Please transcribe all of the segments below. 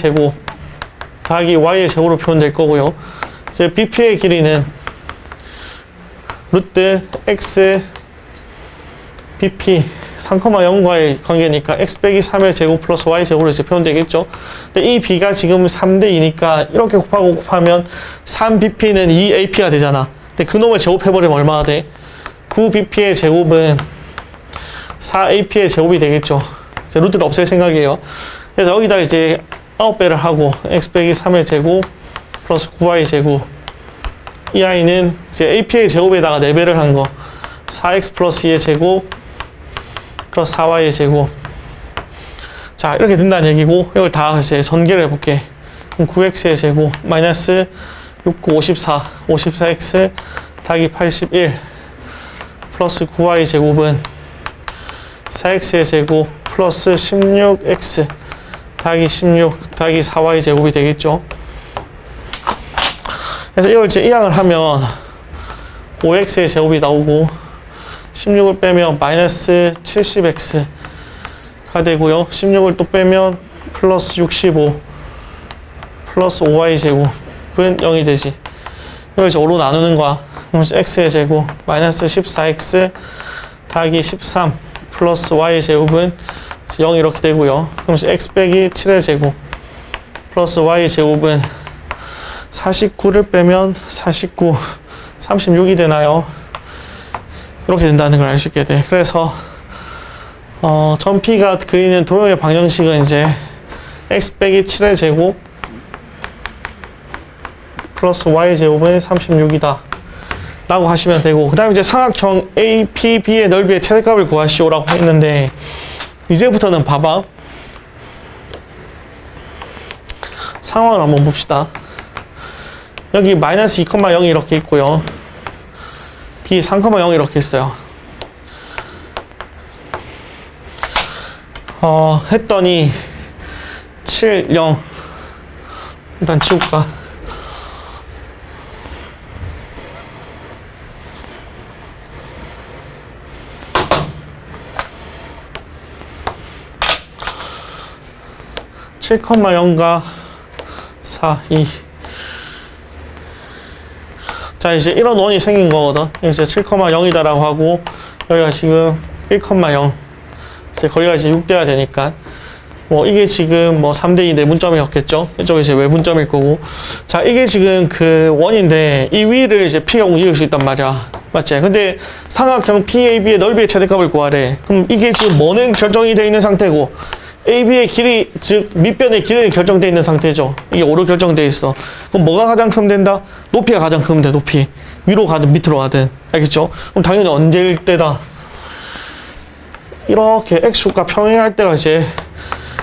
제곱 더하기 y의 제곱으로 표현될 거고요. 이제 BP의 길이는 루트 x BP 3,0과의 관계니까 x 빼기 3의 제곱 플러스 y 제곱으로 이제 표현되겠죠. 근데 이 b가 지금 3대 2니까 이렇게 곱하고 곱하면 3bp는 2ap가 되잖아. 근데 그 놈을 제곱해버리면 얼마나 돼? 9bp의 제곱은 4ap의 제곱이 되겠죠. 이제 루트를 없앨 생각이에요. 그래서 여기다 이제 9배를 하고 x 빼기 3의 제곱 플러스 9y 제곱. 이 i는 이제 ap의 제곱에다가 4배를 한 거. 4x 플러스 2의 제곱 플러스 4y의 제곱. 자 이렇게 된다는 얘기고 이걸 다 이제 전개를 해볼게. 그럼 9x의 제곱 마이너스 6, 9, 54 54x 더하기 81 플러스 9y 제곱은 4x의 제곱 플러스 16x 더하기 16 더하기 4y 제곱이 되겠죠 그래서 이걸 이제 이항을 하면 5x의 제곱이 나오고 16을 빼면 마이너스 70x가 되고요. 16을 또 빼면 플러스 65 플러스 5y 제곱은 0이 되지. 이걸 이제 5로 나누는 거야. 그럼 x의 제곱 마이너스 14x 더하기 13 플러스 y의 제곱은 0 이렇게 되고요. 그럼 x 빼기 7의 제곱 플러스 y의 제곱은 49를 빼면 49, 36이 되나요? 이렇게 된다는 걸 알 수 있게 돼. 그래서 어, 전피가 그리는 도형의 방정식은 이제 x 빼기 7의 제곱 플러스 y 제곱은 36이다. 라고 하시면 되고 그 다음에 이제 삼각형 A, P, B의 넓이의 최대값을 구하시오라고 했는데 이제부터는 봐봐. 상황을 한번 봅시다. 여기 마이너스 2,0 이렇게 있고요. B 3,0 이렇게 있어요. 어 했더니 7, 0 일단 지울까 칠 컴마 0과 4, 2. 자, 이제 이런 원이 생긴 거거든. 이제 7,0이다라고 하고, 여기가 지금 1,0. 이제 거리가 이제 6대가 되니까. 뭐, 이게 지금 뭐 3대2 내분점이었겠죠? 이쪽이 이제 외분점일 거고. 자, 이게 지금 그 원인데, 이 위를 이제 P가 움직일 수 있단 말이야. 맞지? 근데 삼각형 PAB의 넓이의 최대값을 구하래. 그럼 이게 지금 뭐는 결정이 되어 있는 상태고, AB의 길이, 즉, 밑변의 길이 결정되어 있는 상태죠. 이게 5로 결정되어 있어. 그럼 뭐가 가장 크면 된다? 높이가 가장 크면 돼, 높이. 위로 가든 밑으로 가든. 알겠죠? 그럼 당연히 언제일 때다? 이렇게 X축과 평행할 때가 이제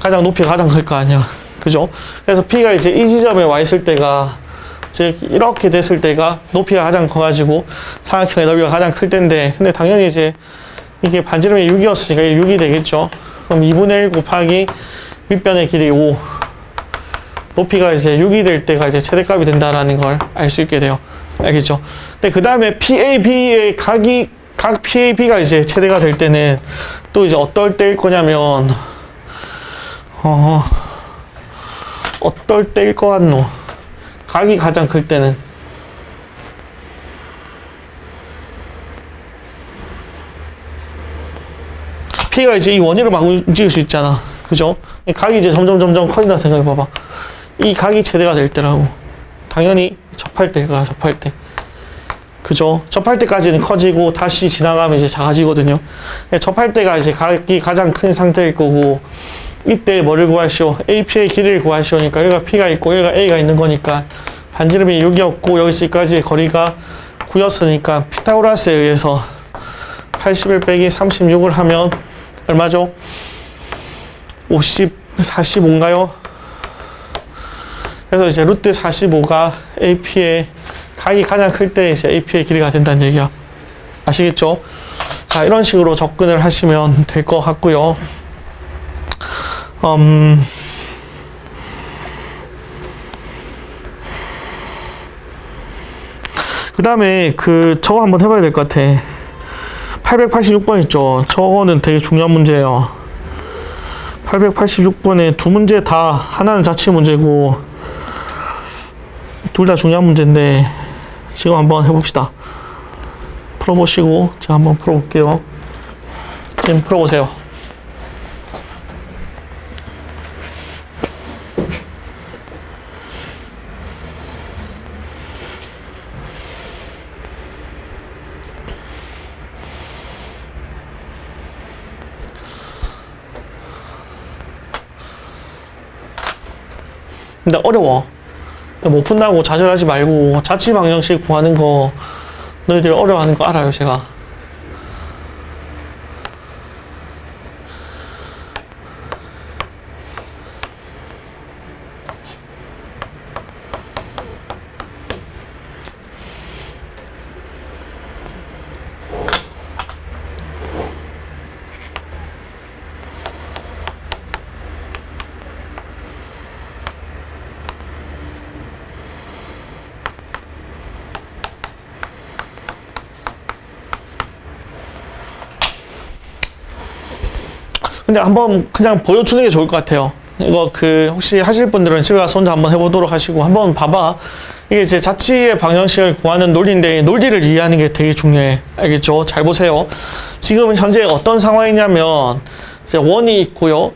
가장 높이가 가장 클 거 아니야. 그죠? 그래서 P가 이제 이 지점에 와 있을 때가, 즉, 이렇게 됐을 때가 높이가 가장 커가지고 삼각형의 넓이가 가장 클 때인데, 근데 당연히 이제 이게 반지름이 6이었으니까 이게 6이 되겠죠? 그럼 2분의 1 곱하기 밑변의 길이 5 높이가 이제 6이 될 때가 이제 최대값이 된다라는 걸 알 수 있게 돼요. 알겠죠? 근데 그 다음에 PAB의 각이 각 PAB가 이제 최대가 될 때는 또 이제 어떨 때일 거냐면 어 어떨 때일 것 같노? 각이 가장 클 때는 P가 이제 이 원위를 막 움직일 수 있잖아. 그죠? 이 각이 이제 점점 점점 커진다 생각해 봐봐. 이 각이 최대가 될 때라고. 당연히 접할 때가 접할 때. 그죠? 접할 때까지는 커지고 다시 지나가면 이제 작아지거든요. 네, 접할 때가 이제 각이 가장 큰 상태일 거고 이때 뭐를 구하시오? AP의 길이를 구하시오니까 여기가 P가 있고 여기가 A가 있는 거니까 반지름이 6이었고 여기까지 거리가 9였으니까 피타고라스에 의해서 81 빼기 36을 하면 얼마죠? 50, 45인가요? 그래서 이제 루트 45가 AP의 각이 가장 클 때 이제 AP의 길이가 된다는 얘기야. 아시겠죠? 자, 이런 식으로 접근을 하시면 될 것 같고요. 음, 그 다음에 그 저거 한번 해봐야 될 것 같아. 886번 있죠. 저거는 되게 중요한 문제예요. 886번에 두 문제 다 하나는 자체 문제고 둘 다 중요한 문제인데 지금 한번 해봅시다. 풀어보시고 제가 한번 풀어볼게요. 지금 풀어보세요. 근데 어려워. 못 푼다고 좌절하지 말고 자취 방정식 구하는 거 너희들 어려워하는 거 알아요, 제가. 근데 한번 그냥 보여주는 게 좋을 것 같아요. 이거 그 혹시 하실 분들은 집에 가서 혼자 한번 해보도록 하시고 한번 봐봐. 이게 제 자취의 방정식을 구하는 논리인데 논리를 이해하는 게 되게 중요해. 알겠죠? 잘 보세요. 지금 현재 어떤 상황이냐면 이제 원이 있고요.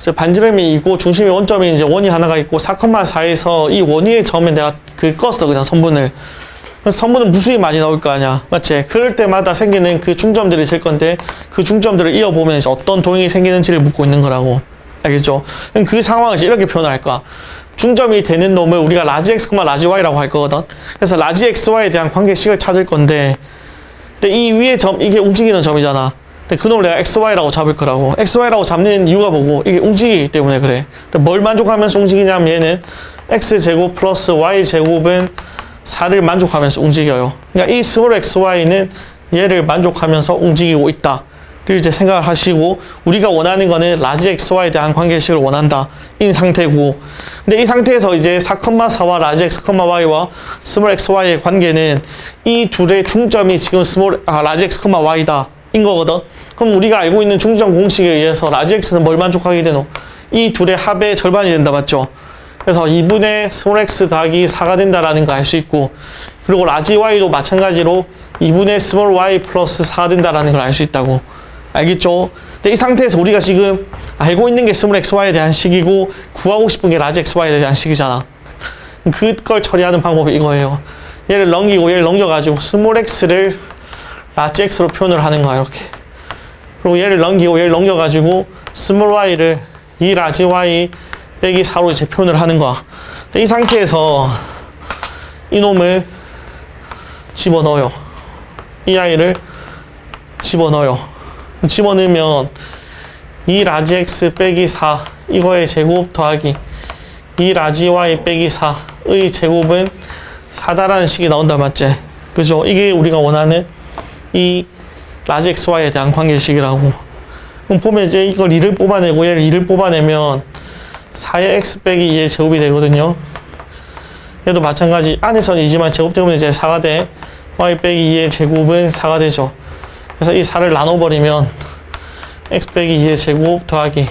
이제 반지름이 있고 중심이 원점이 이제 원이 하나가 있고 4,4에서 이 원위의 점에 내가 그 껐어 그냥 선분을. 선분은 무수히 많이 나올 거 아니야. 맞지? 그럴 때마다 생기는 그 중점들이 있을 건데 그 중점들을 이어보면 이제 어떤 동행이 생기는지를 묻고 있는 거라고. 알겠죠? 그럼 그 상황을 이렇게 표현할 거야. 중점이 되는 놈을 우리가 라지 x, 라지 y라고 할 거거든. 그래서 라지 xy에 대한 관계식을 찾을 건데, 근데 이 위에 점, 이게 움직이는 점이잖아. 근데 그 놈을 내가 xy라고 잡을 거라고. xy라고 잡는 이유가 뭐고, 이게 움직이기 때문에 그래. 뭘 만족하면서 움직이냐면 얘는 x제곱 플러스 y제곱은 4를 만족하면서 움직여요. 그러니까 이 스몰 xy는 얘를 만족하면서 움직이고 있다. 를 이제 생각을 하시고 우리가 원하는 거는 라지 xy에 대한 관계식을 원한다. 인 상태고. 근데 이 상태에서 이제 4,4와 라지 x, y와 스몰 xy의 관계는 이 둘의 중점이 지금 스몰 아, 라지 x, y다. 인 거거든. 그럼 우리가 알고 있는 중점 공식에 의해서 라지 x는 뭘 만족하게 되노? 이 둘의 합의 절반이 된다. 맞죠 그래서 2분의 스몰 x 더하기 4가 된다라는 거 알 수 있고 그리고 라지 y도 마찬가지로 2분의 스몰 y 플러스 4가 된다라는 걸 알 수 있다고 알겠죠? 근데 이 상태에서 우리가 지금 알고 있는 게 스몰 xy에 대한 식이고 구하고 싶은 게 라지 xy에 대한 식이잖아. 그걸 처리하는 방법이 이거예요. 얘를 넘기고 얘를 넘겨가지고 스몰 x를 라지 x로 표현을 하는 거야 이렇게. 그리고 얘를 넘기고 얘를 넘겨가지고 스몰 y를 이 라지 y 빼기 4로 이제 표현을 하는 거야. 이 상태에서 이놈을 집어넣어요. 이 아이를 집어넣어요. 집어넣으면 이 라지 x 빼기 4 이거의 제곱 더하기 이 라지 y 빼기 4의 제곱은 4다라는 식이 나온다 맞지? 그죠? 이게 우리가 원하는 이 라지 x y에 대한 관계식이라고 그럼 보면 이제 이걸 2를 뽑아내고 얘를 2를 뽑아내면 4의 x 빼기 2의 제곱이 되거든요 얘도 마찬가지 안에서는 2지만 제곱되면 이제 4가 돼 y 빼기 2의 제곱은 4가 되죠 그래서 이 4를 나눠버리면 x 빼기 2의 제곱 더하기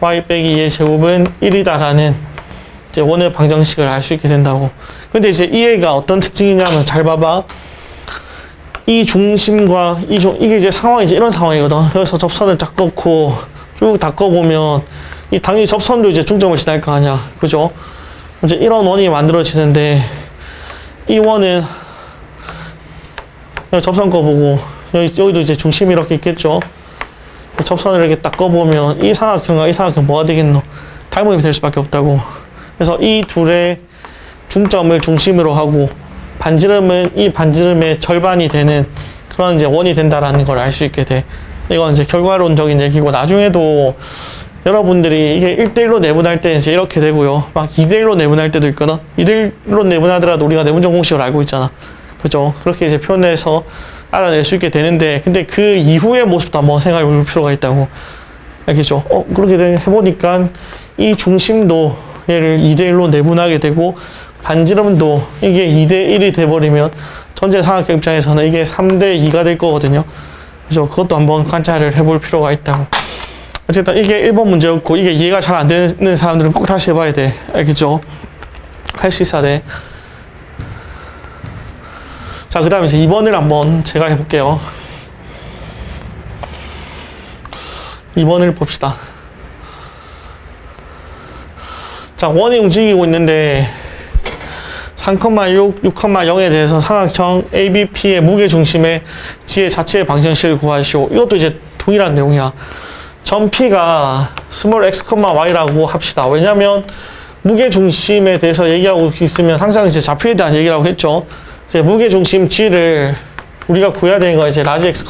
y 빼기 2의 제곱은 1이다라는 이제 원의 방정식을 알 수 있게 된다고. 근데 이제 이 애가 어떤 특징이냐면 잘 봐봐. 이 중심과 이 중, 이게 이제 상황이 이런 상황이거든. 여기서 접선을 딱 꺾고 쭉 닦아보면 이 당연히 접선도 이제 중점을 지날 거 아니야. 그죠? 이제 이런 원이 만들어지는데 이 원은 접선 거 보고 여기, 여기도 이제 중심이 이렇게 있겠죠. 접선을 이렇게 딱 꺼보면 이 삼각형과 이 삼각형 뭐가 되겠노? 닮음이 될 수밖에 없다고. 그래서 이 둘의 중점을 중심으로 하고 반지름은 이 반지름의 절반이 되는 그런 이제 원이 된다라는 걸 알 수 있게 돼. 이건 이제 결과론적인 얘기고 나중에도 여러분들이 이게 1대1로 내분할 때 이제 이렇게 되고요. 막 2대1로 내분할 때도 있거든. 2대1로 내분하더라도 우리가 내분적 공식을 알고 있잖아. 그죠? 그렇게 이제 표현해서 알아낼 수 있게 되는데, 근데 그 이후의 모습도 한번 생각해 볼 필요가 있다고. 알겠죠? 어, 그렇게 되- 해보니까 이 중심도 얘를 2대1로 내분하게 되고, 반지름도 이게 2대1이 돼버리면 전체 삼각형 입장에서는 이게 3대2가 될 거거든요. 그죠? 그것도 한번 관찰을 해볼 필요가 있다고. 어쨌든 이게 1번 문제였고 이게 이해가 잘 안 되는 사람들은 꼭 다시 해봐야 돼. 알겠죠? 할 수 있어야 돼. 자, 그 다음에 이제 2번을 한번 제가 해볼게요. 2번을 봅시다. 자, 원이 움직이고 있는데 3,6, 6,0에 대해서 삼각형 ABP의 무게 중심의 지의 자체의 방정식을 구하시오. 이것도 이제 동일한 내용이야. 점 P가 스몰 x, y라고 합시다. 왜냐면 무게 중심에 대해서 얘기하고 있으면 항상 이제 좌표에 대한 얘기라고 했죠. 이제 무게 중심 G를 우리가 구해야 되는 건 이제 라지 x,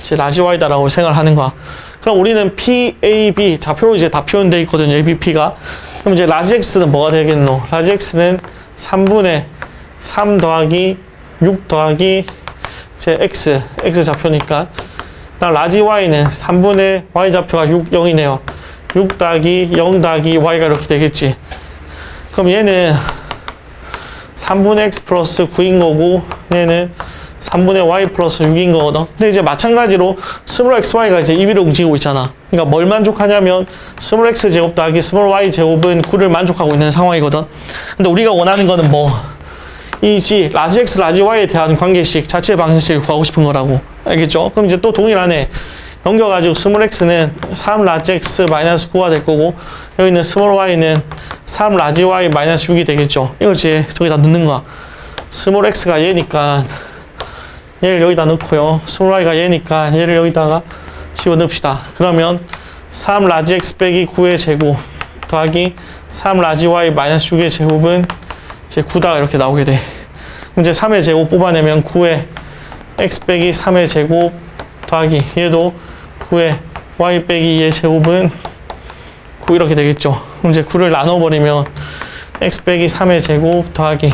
이제 라지 y다라고 생각하는 거야. 그럼 우리는 P, A, B 좌표로 이제 다 표현되어 있거든요. A, B, P가. 그럼 이제 라지 x는 뭐가 되겠노? 라지 x는 3분의 3 더하기 6 더하기 제 x, x 좌표니까. 그다음 라지 y는 3분의 y 좌표가 6, 0이네요. 6 더하기 0 더하기 y가 이렇게 되겠지. 그럼 얘는 3분의 x 플러스 9인 거고 얘는 3분의 y 플러스 6인 거거든. 근데 이제 마찬가지로 스몰 xy가 이제 2위로 움직이고 있잖아. 그러니까 뭘 만족하냐면 스몰 x 제곱 더하기 스몰 y 제곱은 9를 만족하고 있는 상황이거든. 근데 우리가 원하는 거는 뭐 이지 라지 x 라지 y에 대한 관계식 자체 방정식을 구하고 싶은 거라고. 알겠죠? 그럼 이제 또 동일하네. 넘겨가지고 스몰 x는 3 라지 x 마이너스 9가 될 거고 여기는 스몰 y는 3 라지 y 마이너스 6이 되겠죠. 이걸 이제 저기다 넣는 거야. 스몰 x가 얘니까 얘를 여기다 넣고요. 스몰 y가 얘니까 얘를 여기다가 집어넣읍시다. 그러면 3 라지 x 빼기 9의 제곱 더하기 3 라지 y 마이너스 6의 제곱은 이 제 9다가 이렇게 나오게 돼. 이제 3의 제곱 뽑아내면 9의 x 빼기 3의 제곱 더하기 얘도 9의 y 빼기 2의 제곱은 9 이렇게 되겠죠. 이제 9를 나눠버리면 x 빼기 3의 제곱 더하기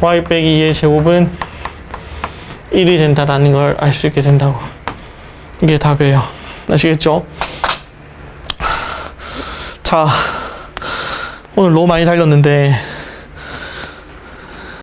y 빼기 2의 제곱은 1이 된다라는 걸 알 수 있게 된다고. 이게 답이에요. 아시겠죠? 자, 오늘 너무 많이 달렸는데